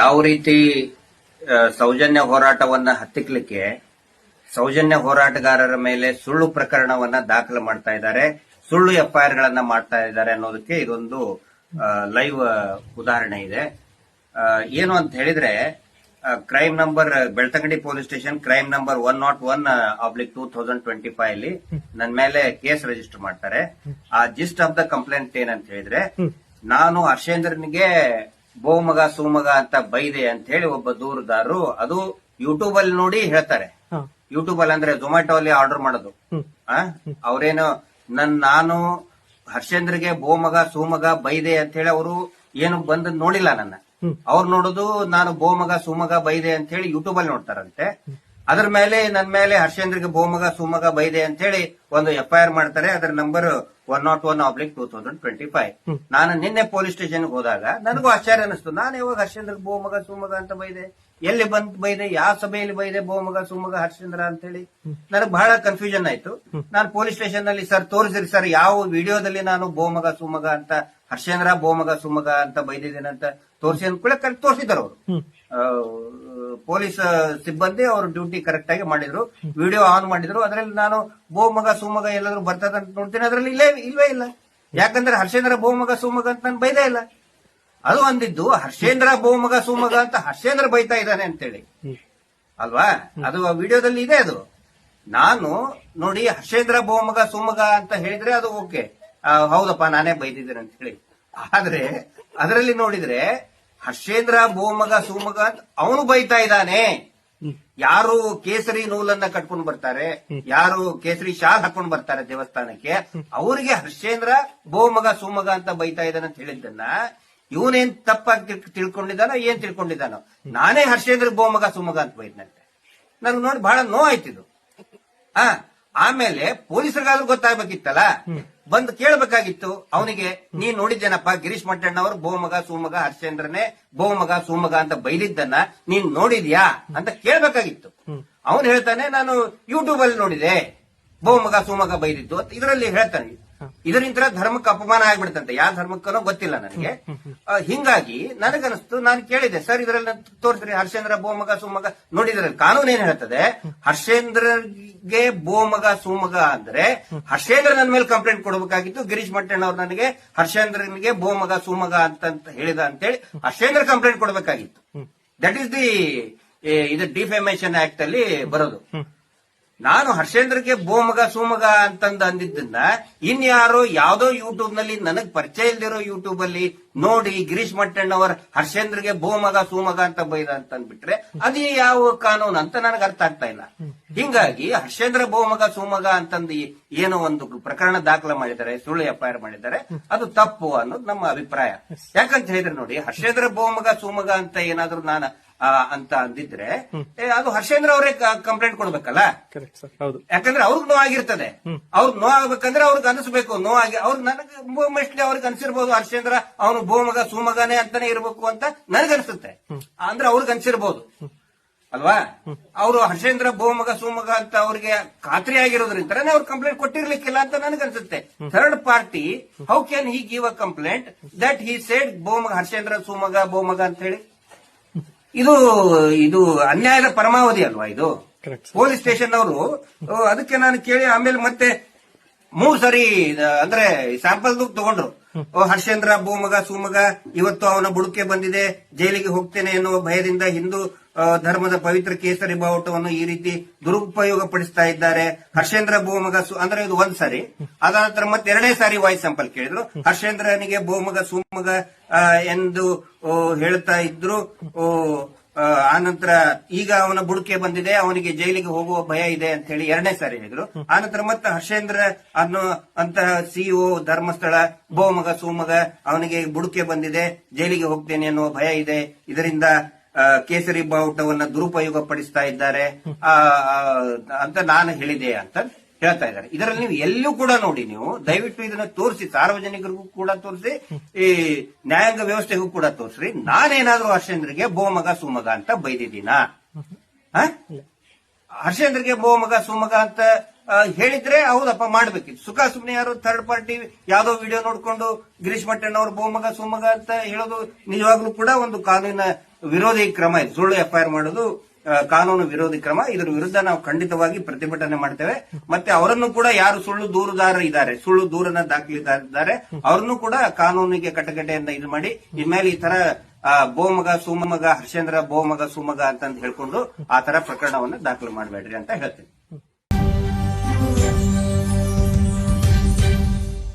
ಯಾವ ರೀತಿ ಸೌಜನ್ಯ ಹೋರಾಟವನ್ನ ಹತ್ತಿಕ್ಲಿಕ್ಕೆ ಸೌಜನ್ಯ ಹೋರಾಟಗಾರರ ಮೇಲೆ ಸುಳ್ಳು ಪ್ರಕರಣವನ್ನ ದಾಖಲು ಮಾಡ್ತಾ ಇದ್ದಾರೆ ಸುಳ್ಳು ಎಫ್ಐಆರ್ ಗಳನ್ನ ಮಾಡ್ತಾ ಇದ್ದಾರೆ ಅನ್ನೋದಕ್ಕೆ ಇದೊಂದು ಲೈವ್ ಉದಾಹರಣೆ ಇದೆ. ಏನು ಅಂತ ಹೇಳಿದ್ರೆ crime number Belthangady police station crime number one not one oblique two thousand twenty five ಅಲ್ಲಿ ನನ್ನ ಮೇಲೆ ಕೇಸ್ ರಿಜಿಸ್ಟರ್ ಮಾಡ್ತಾರೆ. ಆ ಜಿಸ್ಟ್ ಆಫ್ ದ ಕಂಪ್ಲೇಂಟ್ ಏನಂತ ಹೇಳಿದ್ರೆ ನಾನು ಹರ್ಷೇಂದ್ರನಿಗೆ ಬೋಮಗ ಸುಮಗ ಅಂತ ಬೈದೆ ಅಂತ ಹೇಳಿ ಒಬ್ಬ ದೂರದಾರರು ಅದು ಯೂಟ್ಯೂಬ್ ಅಲ್ಲಿ ನೋಡಿ ಹೇಳ್ತಾರೆ. ಯೂಟ್ಯೂಬ್ ಅಲ್ಲಿ ಅಂದ್ರೆ ಝೊಮ್ಯಾಟೊ ಅಲ್ಲಿ ಆರ್ಡರ್ ಮಾಡೋದು? ಅವ್ರೇನು ನನ್ ನಾನು ಹರ್ಷೇಂದ್ರಗೆ ಬೋಮಗ ಸುಮಗ ಬೈದೆ ಅಂತ ಹೇಳಿ ಅವರು ಏನು ಬಂದು ನೋಡಿಲ್ಲ ನನ್ನ. ಅವ್ರು ನೋಡುದು ನಾನು ಬೋಮಗ ಸುಮಗ ಬೈದೆ ಅಂತ ಹೇಳಿ ಯೂಟ್ಯೂಬ್ ಅಲ್ಲಿ ನೋಡ್ತಾರಂತೆ. ಅದ್ರ ಮೇಲೆ ನನ್ ಮೇಲೆ ಹರ್ಷೇಂದ್ರಗೆ ಬೋಮಗ ಸುಮಗ ಬೈದೆ ಅಂತ ಹೇಳಿ ಒಂದು ಎಫ್ಐಆರ್ ಮಾಡ್ತಾರೆ. ಅದ್ರ number one not one oblique two thousand twenty five ನಾನು ನಿನ್ನೆ ಪೊಲೀಸ್ ಸ್ಟೇಷನ್ ಹೋದಾಗ ನನಗೂ ಆಶ್ಚರ್ಯ ಅನಿಸ್ತು ನಾನು ಯಾವಾಗ ಹರ್ಷೇಂದ್ರಗೆ ಬೋಮಗ ಸುಮಗ ಅಂತ ಬೈದೆ? ಎಲ್ಲಿ ಬಂದ್ ಬೈದೆ? ಯಾವ ಸಭೆಯಲ್ಲಿ ಬೈದೆ ಬೋಮಗ ಸುಮಗ ಹರ್ಷೇಂದ್ರ ಅಂತ ಹೇಳಿ ನನಗೆ ಬಹಳ ಕನ್ಫ್ಯೂಷನ್ ಆಯ್ತು. ನಾನು ಪೊಲೀಸ್ ಸ್ಟೇಷನ್ನಲ್ಲಿ ಸರ್ ತೋರಿಸಿರಿ ಸರ್ ಯಾವ ವಿಡಿಯೋದಲ್ಲಿ ನಾನು ಬೋಮಗ ಸುಮಗ ಅಂತ ಹರ್ಷೇಂದ್ರ ಬೋಮಗ ಸುಮಗ ಅಂತ ಬೈದಿದ್ದೇನೆ ಅಂತ ತೋರಿಸಿ ಅಂದ್ಕೊಳ್ಳೆ ಕರೆಕ್ಟ್ ತೋರಿಸಿದ್ರು ಅವರು. ಪೊಲೀಸ್ ಸಿಬ್ಬಂದಿ ಅವರು ಡ್ಯೂಟಿ ಕರೆಕ್ಟ್ ಆಗಿ ಮಾಡಿದ್ರು. ವಿಡಿಯೋ ಆನ್ ಮಾಡಿದ್ರು. ಅದರಲ್ಲಿ ನಾನು ಬೋಮಗ ಸುಮಗ ಎಲ್ಲಾದ್ರೂ ಬರ್ತದ ಅಂತ ನೋಡ್ತೀನಿ. ಅದರಲ್ಲಿ ಇಲ್ಲೇ ಇಲ್ವೇ ಇಲ್ಲ. ಯಾಕಂದ್ರೆ ಹರ್ಷೇಂದ್ರ ಬೋಮಗ ಸುಮಗ ಅಂತ ನಾನು ಬೈದೇ ಇಲ್ಲ. ಅದು ಒಂದಿದ್ದು ಹರ್ಷೇಂದ್ರ ಬೋಮಗ ಸುಮಗ ಅಂತ ಹರ್ಷೇಂದ್ರ ಬೈತಾ ಇದ್ದಾನೆ ಅಂತೇಳಿ. ಅಲ್ವಾ? ಅದು ವಿಡಿಯೋದಲ್ಲಿ ಇದೆ ಅದು. ನಾನು ನೋಡಿ ಹರ್ಷೇಂದ್ರ ಬೋಮಗ ಸುಮಗ ಅಂತ ಹೇಳಿದ್ರೆ ಅದು ಓಕೆ. ಹೌದಪ್ಪ ನಾನೇ ಬೈದಿದ್ದೇನೆ ಅಂತ ಹೇಳಿ. ಆದ್ರೆ ಅದರಲ್ಲಿ ನೋಡಿದ್ರೆ ಹರ್ಷೇಂದ್ರ ಬೋಮಗ ಸೋಮಗ ಅಂತ ಅವನು ಬೈತಾ ಇದ್ದಾನೆ. ಯಾರು ಕೇಸರಿ ನೂಲನ್ನ ಕಟ್ಕೊಂಡು ಬರ್ತಾರೆ ಯಾರು ಕೇಸರಿ ಶಾಲ್ ಹಾಕೊಂಡು ಬರ್ತಾರೆ ದೇವಸ್ಥಾನಕ್ಕೆ ಅವರಿಗೆ ಹರ್ಷೇಂದ್ರ ಬೋಮಗ ಸುಮಗ ಅಂತ ಬೈತಾ ಇದ್ದಾನೆ ಅಂತ ಹೇಳಿದ್ದನ್ನ ಇವನೇನ್ ತಪ್ಪಾಗಿ ತಿಳ್- ತಿಳ್ಕೊಂಡಿದ್ದಾನೋ ಏನ್ ತಿಳ್ಕೊಂಡಿದ್ದಾನೋ. ನಾನೇ ಹರ್ಷೇಂದ್ರ ಬೋಮಗ ಸುಮಗ ಅಂತ ಬೈದ್ನಂತೆ. ನನ್ಗೆ ನೋಡಿ ಬಹಳ ನೋವಾಯ್ತಿದು. ಆ ಆಮೇಲೆ ಪೊಲೀಸರಿಗಾದ್ರೂ ಗೊತ್ತಾಗ್ಬೇಕಿತ್ತಲ್ಲ? ಬಂದು ಕೇಳಬೇಕಾಗಿತ್ತು. ಅವನಿಗೆ, ನೀನ್ ನೋಡಿದ್ದೇನಪ್ಪ, ಗಿರೀಶ್ ಮಟ್ಟಣ್ಣವರು ಬೋಮಗ ಸೋಮಗ, ಹರ್ಷೇಂದ್ರನೇ ಬೋಮಗ ಸೋಮಗ ಅಂತ ಬೈದಿದ್ದನ್ನ ನೀನ್ ನೋಡಿದ್ಯಾ ಅಂತ ಕೇಳಬೇಕಾಗಿತ್ತು. ಅವನು ಹೇಳ್ತಾನೆ, ನಾನು ಯೂಟ್ಯೂಬ್ ಅಲ್ಲಿ ನೋಡಿದೆ. ಬಹುಮಗ, ಸೋಮಗ ಬೈದಿದ್ದು ಅಂತ. ಇದರಲ್ಲಿ ಹೇಳ್ತಾನೆ ಇದರಿಂದ ಧರ್ಮಕ್ಕೆ ಅಪಮಾನ ಆಗ್ಬಿಡ್ತಂತೆ. ಯಾವ ಧರ್ಮಕ್ಕನೋ ಗೊತ್ತಿಲ್ಲ ನನಗೆ. ಹಿಂಗಾಗಿ ನನಗನ್ನಿಸ್ತು ನಾನು ಕೇಳಿದೆ ಸರ್ ಇದರಲ್ಲಿ ತೋರಿಸ್ರಿ ಹರ್ಷೇಂದ್ರ ಬೋಮಗ ಸುಮಗ. ನೋಡಿದ್ರಲ್ಲಿ ಕಾನೂನು ಏನ್ ಹೇಳ್ತದೆ? ಹರ್ಷೇಂದ್ರಗೆ ಬೋಮಗ ಸುಮಗ ಅಂದ್ರೆ ಹರ್ಷೇಂದ್ರ ನನ್ನ ಮೇಲೆ ಕಂಪ್ಲೇಂಟ್ ಕೊಡಬೇಕಾಗಿತ್ತು. ಗಿರೀಶ್ ಮಟ್ಟಣ್ಣ ಅವ್ರು ನನಗೆ ಹರ್ಷೇಂದ್ರನಿಗೆ ಬೋಮಗ ಸುಮಗ ಅಂತ ಅಂತ ಹೇಳಿದ ಅಂತೇಳಿ ಹರ್ಷೇಂದ್ರ ಕಂಪ್ಲೇಂಟ್ ಕೊಡಬೇಕಾಗಿತ್ತು. ದಟ್ ಈಸ್ ದಿ ಇದು ಡಿಫೆಮೇಷನ್ ಆಕ್ಟ್ ಅಲ್ಲಿ ಬರೋದು. ನಾನು ಹರ್ಷೇಂದ್ರಗೆ ಬೋಮಗ ಸೋಮಗ ಅಂತಂದು ಅಂದಿದ್ದನ್ನ ಇನ್ಯಾರೋ ಯಾವ್ದೋ ಯೂಟ್ಯೂಬ್ನಲ್ಲಿ ನನಗ್ ಪರಿಚಯ ಇಲ್ದಿರೋ ಯೂಟ್ಯೂಬ್ ಅಲ್ಲಿ ನೋಡಿ ಗಿರೀಶ್ ಮಟ್ಟಣ್ಣವರ್ ಹರ್ಷೇಂದ್ರಗೆ ಬೋಮಗ ಸುಮಗ ಅಂತ ಬೈದ ಅಂತ ಅಂದ್ಬಿಟ್ರೆ ಅದು ಯಾವ ಕಾನೂನು ಅಂತ ನನಗೆ ಅರ್ಥ ಆಗ್ತಾ ಇಲ್ಲ. ಹಿಂಗಾಗಿ ಹರ್ಷೇಂದ್ರ ಬಹುಮಗ ಸುಮಗ ಅಂತಂದು ಏನೋ ಒಂದು ಪ್ರಕರಣ ದಾಖಲೆ ಮಾಡಿದ್ದಾರೆ ಸುಳ್ಳು ಎಫ್ಐಆರ್ ಮಾಡಿದ್ದಾರೆ ಅದು ತಪ್ಪು ಅನ್ನೋದು ನಮ್ಮ ಅಭಿಪ್ರಾಯ. ಯಾಕಂತ ಹೇಳಿದ್ರೆ ನೋಡಿ ಹರ್ಷೇಂದ್ರ ಬಹುಮಗ ಸುಮಗ ಅಂತ ಏನಾದ್ರು ನಾನು ಅಂತ ಅಂದಿದ್ರೆ ಅದು ಹರ್ಷೇಂದ್ರ ಅವರೇ ಕಂಪ್ಲೇಂಟ್ ಕೊಡ್ಬೇಕಲ್ಲ? ಯಾಕಂದ್ರೆ ಅವ್ರಿಗೆ ನೋ ಆಗಿರ್ತದೆ ಅವ್ರಿಗೆ ನೋ ಆಗ್ಬೇಕಂದ್ರೆ ಅವ್ರಿಗೆ ಅನಿಸ್ಬೇಕು ಆಗಿ ಅವ್ರಿಗೆ ನನಗೆ ಮೋಸ್ಟ್ಲಿ ಅವ್ರಿಗೆ ಅನ್ಸಿರ್ಬೋದು ಹರ್ಷೇಂದ್ರ ಅವನು ಬೋಮಗ ಸುಮಗನೇ ಅಂತಾನೆ ಇರ್ಬೇಕು ಅಂತ ನನಗನ್ಸುತ್ತೆ. ಅಂದ್ರೆ ಅವ್ರಿಗೆ ಅನ್ಸಿರ್ಬೋದು. ಅಲ್ವಾ? ಅವರು ಹರ್ಷೇಂದ್ರ ಬೋಮಗ ಸುಮಗ ಅಂತ ಅವ್ರಿಗೆ ಖಾತ್ರಿ ಆಗಿರೋದ್ರಿಂದನೇ ಅವ್ರು ಕಂಪ್ಲೇಂಟ್ ಕೊಟ್ಟಿರ್ಲಿಕ್ಕಿಲ್ಲ ಅಂತ ನನಗನ್ಸುತ್ತೆ. Third party how can he give a complaint that he said ಭೂಮಗ Harshendra ಸೋಮಗ ಬೋಮಗ ಅಂತ ಹೇಳಿ? ಇದು ಇದು ಅನ್ಯಾಯದ ಪರಮಾವಧಿ ಅಲ್ವಾ ಇದು? ಪೊಲೀಸ್ ಸ್ಟೇಷನ್ ಅವರು ಅದಕ್ಕೆ ನಾನು ಕೇಳಿ ಆಮೇಲೆ ಮತ್ತೆ ಮೂರ್ ಸರಿ ಅಂದ್ರೆ ಸ್ಯಾಂಪಲ್ ತಗೊಂಡ್ರು. ಹರ್ಷೇಂದ್ರ ಭೂಮಗ ಸುಮಗ ಇವತ್ತು ಅವನ ಬುಡಕೆ ಬಂದಿದೆ ಜೈಲಿಗೆ ಹೋಗ್ತೇನೆ ಎನ್ನುವ ಭಯದಿಂದ ಹಿಂದೂ ಧರ್ಮದ ಪವಿತ್ರ ಕೇಸರಿ ಬಾವುಟವನ್ನು ಈ ರೀತಿ ದುರುಪಯೋಗ ಪಡಿಸ್ತಾ ಇದ್ದಾರೆ. ಹರ್ಷೇಂದ್ರ ಬೋಮಗ ಅಂದ್ರೆ ಇದು ಒಂದ್ ಸಾರಿ. ಅದಾದ ನಂತರ ಮತ್ತೆ ಎರಡನೇ ಸಾರಿ ವಾಯ್ಸ್ ಸ್ಯಾಂಪಲ್ ಕೇಳಿದ್ರು. ಹರ್ಷೇಂದ್ರನಿಗೆ ಬೋಮಗ ಸುಮಗ ಆ, ಎಂದು ಹೇಳ್ತಾ ಇದ್ರು. ಆ, ನಂತರ ಈಗ ಅವನ ಬುಡಕೆ ಬಂದಿದೆ. ಅವನಿಗೆ ಜೈಲಿಗೆ ಹೋಗುವ ಭಯ ಇದೆ ಅಂತ ಹೇಳಿ ಎರಡನೇ ಸಾರಿ ಹೇಳಿದ್ರು. ಆನಂತರ ಮತ್ತೆ ಹರ್ಷೇಂದ್ರ ಅನ್ನೋ ಅಂತಹ ಸಿಇಒ ಧರ್ಮಸ್ಥಳ ಬೋಮಗ ಸೋಮಗ ಅವನಿಗೆ ಬುಡಕೆ ಬಂದಿದೆ. ಜೈಲಿಗೆ ಹೋಗ್ತೇನೆ ಅನ್ನುವ ಭಯ ಇದೆ. ಇದರಿಂದ ಆ, ಕೇಸರಿ ಬಾವುಟವನ್ನ ದುರುಪಯೋಗ ಪಡಿಸ್ತಾ ಇದ್ದಾರೆ ಅಂತ ನಾನು ಹೇಳಿದೆ ಅಂತ ಹೇಳ್ತಾ ಇದ್ದಾರೆ. ಇದರಲ್ಲಿ ನೀವು ಎಲ್ಲೂ ಕೂಡ ನೋಡಿ ನೀವು, ದಯವಿಟ್ಟು ಇದನ್ನ ತೋರಿಸಿ, ಸಾರ್ವಜನಿಕರಿಗೂ ಕೂಡ ತೋರಿಸಿ, ಈ ನ್ಯಾಯಾಂಗ ವ್ಯವಸ್ಥೆಗೂ ಕೂಡ ತೋರಿಸ್ರಿ ನಾನೇನಾದ್ರೂ ಹರ್ಷೇಂದ್ರಿಗೆ ಬೋಮಗ ಸುಮಗ ಅಂತ ಬೈದಿದ್ದೀನ? ಹರ್ಷೇಂದ್ರಿಗೆ ಬೋಮಗ ಸುಮಗ ಅಂತ ಹೇಳಿದ್ರೆ ಹೌದಪ್ಪ, ಮಾಡ್ಬೇಕಿತ್ತು. ಸುಖ ಸುಮ್ನೆ ಯಾರು ಥರ್ಡ್ ಪಾರ್ಟಿ ಯಾವ್ದೋ ವಿಡಿಯೋ ನೋಡ್ಕೊಂಡು, ಗಿರೀಶ್ ಮಟ್ಟಣ್ಣ ಅವ್ರ ಬೋಮಗ ಸುಮಗ ಅಂತ ಹೇಳೋದು ನಿಜವಾಗ್ಲೂ ಕೂಡ ಒಂದು ಕಾನೂನಿನ ವಿರೋಧಿ ಕ್ರಮ ಇದು ಸುಳ್ಳು ಎಫ್ಐಆರ್ ಮಾಡೋದು ಕಾನೂನು ವಿರೋಧಿ ಕ್ರಮ. ಇದರ ವಿರುದ್ಧ ನಾವು ಖಂಡಿತವಾಗಿ ಪ್ರತಿಭಟನೆ ಮಾಡ್ತೇವೆ. ಮತ್ತೆ ಅವರನ್ನು ಕೂಡ ಯಾರು ಸುಳ್ಳು ದೂರುದಾರ ಇದ್ದಾರೆ, ಸುಳ್ಳು ದೂರನ ದಾಖಲಿದ್ದಾರೆ ಅವರನ್ನು ಕೂಡ ಕಾನೂನಿಗೆ ಕಟಕಟೆಯಿಂದ ಇದು ಮಾಡಿ, ಇನ್ಮೇಲೆ ಈ ತರ ಬೋಮಗ, ಸುಮಗ, ಹರ್ಷೇಂದ್ರ, ಬೋಮಗ, ಸುಮಗ ಅಂತ ಹೇಳ್ಕೊಂಡು ಆ ತರ ಪ್ರಕರಣವನ್ನ ದಾಖಲು ಮಾಡಬೇಡ್ರಿ ಅಂತ ಹೇಳ್ತೇನೆ.